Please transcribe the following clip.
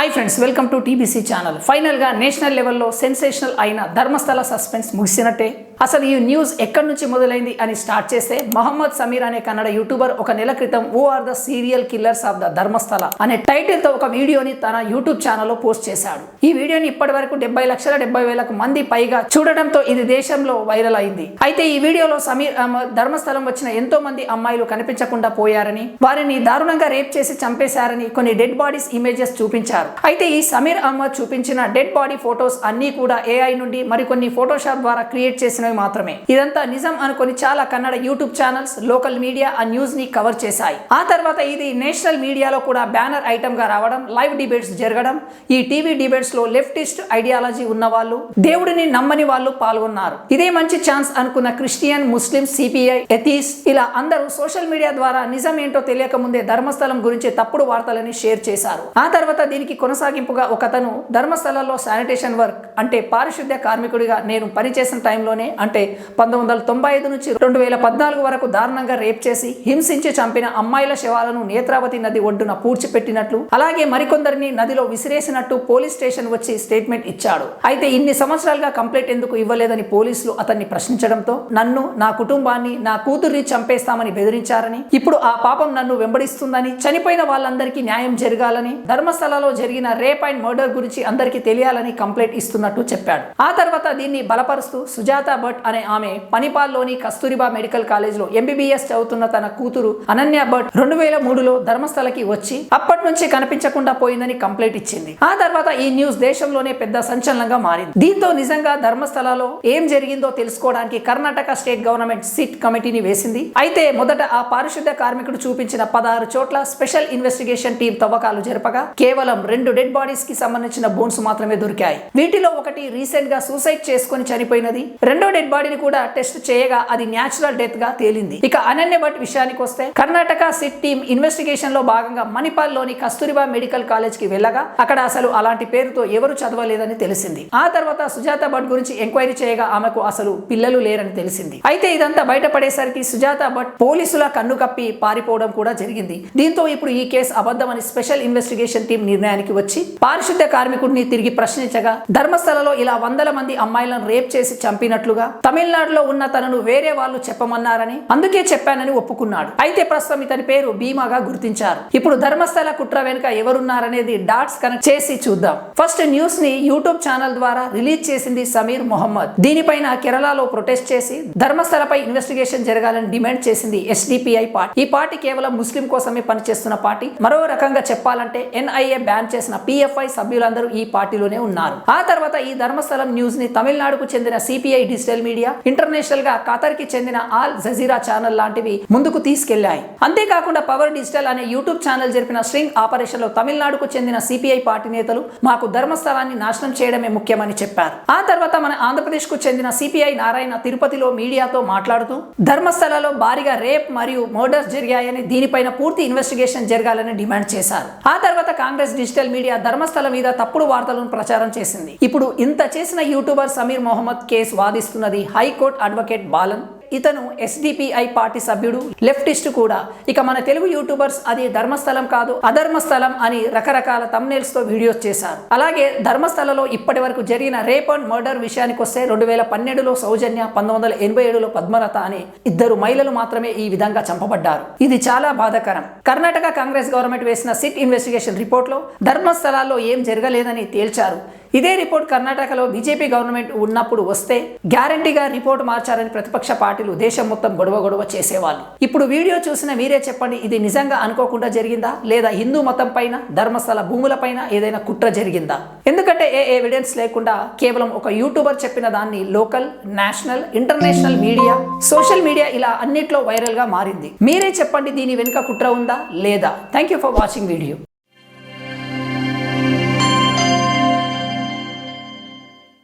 Hi friends welcome to TBC channel ఫైనల్గా national లెవెల్లో sensational అయిన ధర్మస్థల సస్పెన్స్ ముగిసినట్టే. అసలు ఈ న్యూస్ ఎక్కడి నుంచి మొదలైంది అని స్టార్ట్ చేస్తే మహమ్మద్ సమీర్ అనే కన్నడ యూట్యూబర్ ఒక నెల క్రితం or the serial killers of the Dharmasthala అనే టైటిల్తో ఒక వీడియోని తన యూట్యూబ్ ఛానల్లో పోస్ట్ చేశాడు. ఈ వీడియోని ఇప్పటి వరకు డెబ్బై లక్షల డెబ్బై వేలకు మంది పైగా చూడడంతో ఇది దేశంలో వైరల్ అయింది. అయితే ఈ వీడియోలో సమీర్ అహ్మద్ ధర్మస్థలం వచ్చిన ఎంతో మంది అమ్మాయిలు కనిపించకుండా పోయారని వారిని దారుణంగా రేప్ చేసి చంపేశారని కొన్ని డెడ్ బాడీస్ ఇమేజెస్ చూపించారు. అయితే ఈ సమీర్ అహ్మద్ చూపించిన డెడ్ బాడీ ఫొటోస్ అన్ని కూడా ఏఐ నుండి మరికొన్ని ఫోటోషాప్ ద్వారా క్రియేట్ చేసిన చేసినవి మాత్రమే. ఇదంతా నిజం అనుకొని చాలా Kannada YouTube channels local media ఆ న్యూస్ని కవర్ చేశాయి. ఆ తర్వాత ఇది నేషనల్ మీడియాలో కూడా బ్యానర్ ఐటమ్గా రావడం లైవ్ డిబేట్స్ జరగడం ఈ టీవీ డిబేట్స్లో లెఫ్టిస్ట్ ఐడియాలజీ ఉన్న వాళ్ళు దేవుడిని నమ్మని వాళ్ళు పాల్గొన్నారు. ఇదే మంచి ఛాన్స్ అనుకున్న క్రిస్టియన్ ముస్లిం సిపిఐ ఎథీస్ ఇలా అందరూ సోషల్ మీడియా ద్వారా నిజం ఏంటో తెలియక ముందే ధర్మస్థలం గురించి తప్పుడు వార్తలని షేర్ చేశారు. ఆ తర్వాత దీనికి కొనసాగింపుగా ఒకతను ధర్మస్థలంలో శానిటేషన్ వర్క్ అంటే పారిశుద్ధ్య కార్మికుడిగా నేను పనిచేసిన టైంలోనే అంటే పంతొమ్మిది వందల తొంభై ఐదు నుంచి రెండు వేల పద్నాలుగు వరకు దారుణంగా రేప్ చేసి హింసించి చంపిన అమ్మాయిల శవాలను నేత్రావతి నది ఒడ్డున పూడ్చిపెట్టినట్లు అలాగే మరికొందరిని నదిలో విసిరేసినట్టు పోలీస్ స్టేషన్ వచ్చి స్టేట్మెంట్ ఇచ్చాడు. అయితే ఇన్ని సంవత్సరాలుగా కంప్లైంట్ ఎందుకు ఇవ్వలేదని పోలీసులు అతన్ని ప్రశ్నించడంతో నన్ను నా కుటుంబాన్ని నా కూతుర్ని చంపేస్తామని బెదిరించారని ఇప్పుడు ఆ పాపం నన్ను వెంబడిస్తుందని చనిపోయిన వాళ్ళందరికీ న్యాయం జరగాలని ధర్మస్థలలో జరిగిన రేప్ అండ్ మర్డర్ గురించి అందరికీ తెలియాలని కంప్లైంట్ ఇస్తున్నట్టు చెప్పాడు. ఆ తర్వాత దీన్ని బలపరుస్తూ సుజాత భట్ అనే ఆమె పనిపాల్లోని కస్తూరిబా మెడికల్ కాలేజ్లో ఎంబీబీఎస్ చదువుతున్న తన కూతురు అనన్య భట్ రెండు వేల మూడులో ధర్మస్థలకి వచ్చి అప్పటి నుంచి కనిపించకుండా పోయిందని కంప్లైంట్ ఇచ్చింది. ఆ తర్వాత ఈ న్యూస్ దేశంలోనే పెద్ద సంచలనంగా మారింది. దీంతో నిజంగా ధర్మస్థలలో ఏం జరిగిందో తెలుసుకోవడానికి కర్ణాటక స్టేట్ గవర్నమెంట్ సిట్ కమిటీని వేసింది. అయితే మొదట ఆ పారిశుద్ధ కార్మికుడు చూపించిన పదహారు చోట్ల స్పెషల్ ఇన్వెస్టిగేషన్ టీం తవ్వకాలు జరపగా కేవలం రెండు డెడ్ బాడీస్కి సంబంధించిన బోన్స్ మాత్రమే దొరికాయి. వీటిలో ఒకటి రీసెంట్గా సూసైడ్ చేసుకుని చనిపోయినది. రెండో డెడ్ బాడీని కూడా టెస్ట్ చేయగా అది న్యాచురల్ డెత్గా తేలింది. ఇక అనన్య భట్ విషయానికి వస్తే కర్ణాటక సిట్ టీం ఇన్వెస్టిగేషన్లో భాగంగా మణిపాల్లోని కస్తూరిబా మెడికల్ కాలేజ్కి వెళ్ళగా అక్కడ అసలు అలాంటి పేరుతో ఎవరు చదవలేదని తెలిసింది. ఆ తర్వాత సుజాత భట్ గురించి ఎంక్వైరీ చేయగా ఆమెకు అసలు పిల్లలు లేరని తెలిసింది. అయితే ఇదంతా బయటపడేసరికి సుజాత భట్ పోలీసుల కన్ను కప్పి పారిపోవడం కూడా జరిగింది. దీంతో ఇప్పుడు ఈ కేసు అబద్ధమని స్పెషల్ ఇన్వెస్టిగేషన్ టీం నిర్ణయానికి వచ్చి పారిశుద్ధ కార్మికుడిని తిరిగి ప్రశ్నించగా ధర్మస్థలలో ఇలా వందల మంది అమ్మాయిలను రేప్ చేసి చంపినట్లుగా తమిళనాడులో ఉన్న తనను వేరే వాళ్ళు చెప్పమన్నారని అందుకే చెప్పానని ఒప్పుకున్నాడు. అయితే ప్రస్తుతం ఇతని పేరు భీమాగా గుర్తించారు. ఇప్పుడు ధర్మస్థల కుట్ర వెనుక ఎవరున్నారనేది డాట్స్ కనెక్ట్ చేసి చూద్దాం. ఫస్ట్ న్యూస్ని యూట్యూబ్ ఛానల్ ద్వారా రిలీజ్ చేసింది సమీర్ మొహమ్మద్. దీనిపైన కేరళలో ప్రొటెస్ట్ చేసి ధర్మస్థలపై ఇన్వెస్టిగేషన్ జరగాలని డిమాండ్ చేసింది ఎస్డిపిఐ పార్టీ. ఈ పార్టీ కేవలం ముస్లిం కోసమే పనిచేస్తున్న పార్టీ. మరో రకంగా చెప్పాలంటే ఎన్ఐఏ బ్యాన్ చేసిన పిఎఫ్ఐ సభ్యులందరూ ఈ పార్టీలోనే ఉన్నారు. ఆ తర్వాత ఈ ధర్మస్థలం న్యూస్ని తమిళనాడుకు చెందిన సిపిఐ డిజిటల్ మీడియా ఇంటర్నేషనల్గా ఖతర్కి చెందిన ఆల్ జజీరా ఛానల్ లాంటివి ముందుకు తీసుకెళ్ళాయి. అంతేకాకుండా పవర్ డిజిటల్ అనే యూట్యూబ్ ఛానల్ జరిపిన స్ట్రింగ్ ఆపరేషన్లో తమిళనాడుకు చెందిన సిపిఐ పార్టీ నేతలు మాకు ధర్మస్థలాన్ని నాశనం చేయడమే ముఖ్యమని చెప్పారు. ఆ తర్వాత మన ఆంధ్రప్రదేశ్కు చెందిన సిపిఐ నారాయణ తిరుపతిలో మీడియాతో మాట్లాడుతూ ధర్మస్థలలో భారీగా రేప్ మరియు మర్డర్స్ జరిగాయని దీనిపైన పూర్తి ఇన్వెస్టిగేషన్ జరగాలని డిమాండ్ చేశారు. ఆ తర్వాత కాంగ్రెస్ డిజిటల్ మీడియా ధర్మస్థల మీద తప్పుడు వార్తలను ప్రచారం చేసింది. ఇప్పుడు ఇంత చేసిన యూట్యూబర్ సమీర్ మొహమ్మద్ కేసు వాదిస్తున్నది హైకోర్టు అడ్వకేట్ బాలన్. ఇతను ఎస్డిపిఐ పార్టీ సభ్యుడు లెఫ్టిస్ట్ కూడా. ఇక మన తెలుగు యూట్యూబర్స్ అది ధర్మస్థలం కాదు అధర్మస్థలం అని రకరకాల తమ్నేల్స్తో వీడియోస్ చేశారు. అలాగే ధర్మస్థలలో ఇప్పటి వరకు జరిగిన రేప్ అండ్ మర్డర్ విషయానికి వస్తే రెండు వేల పన్నెండులో సౌజన్య పంతొమ్మిది వందల ఎనభై ఏడులో పద్మలత అనే ఇద్దరు మహిళలు మాత్రమే ఈ విధంగా చంపబడ్డారు. ఇది చాలా బాధాకరం. కర్ణాటక కాంగ్రెస్ గవర్నమెంట్ వేసిన సిట్ ఇన్వెస్టిగేషన్ రిపోర్ట్లో ధర్మస్థలాల్లో ఏం జరగలేదని తేల్చారు. ఇదే రిపోర్ట్ కర్ణాటకలో బీజేపీ గవర్నమెంట్ ఉన్నప్పుడు వస్తే గ్యారంటీగా రిపోర్ట్ మార్చారని ప్రతిపక్ష పార్టీలు దేశం మొత్తం గొడవ గొడవ చేసేవాళ్ళు. ఇప్పుడు వీడియో చూసిన మీరే చెప్పండి ఇది నిజంగా అనుకోకుండా జరిగిందా? లేదా హిందూ మతం పైన ధర్మస్థల భూములపైన ఏదైనా కుట్ర జరిగిందా? ఎందుకంటే ఏ ఎవిడెన్స్ లేకుండా కేవలం ఒక యూట్యూబర్ చెప్పిన దాన్ని local national international media social media ఇలా అన్నిట్లో వైరల్గా మారింది. మీరే చెప్పండి దీని వెనుక కుట్ర ఉందా లేదా? Thank you for watching video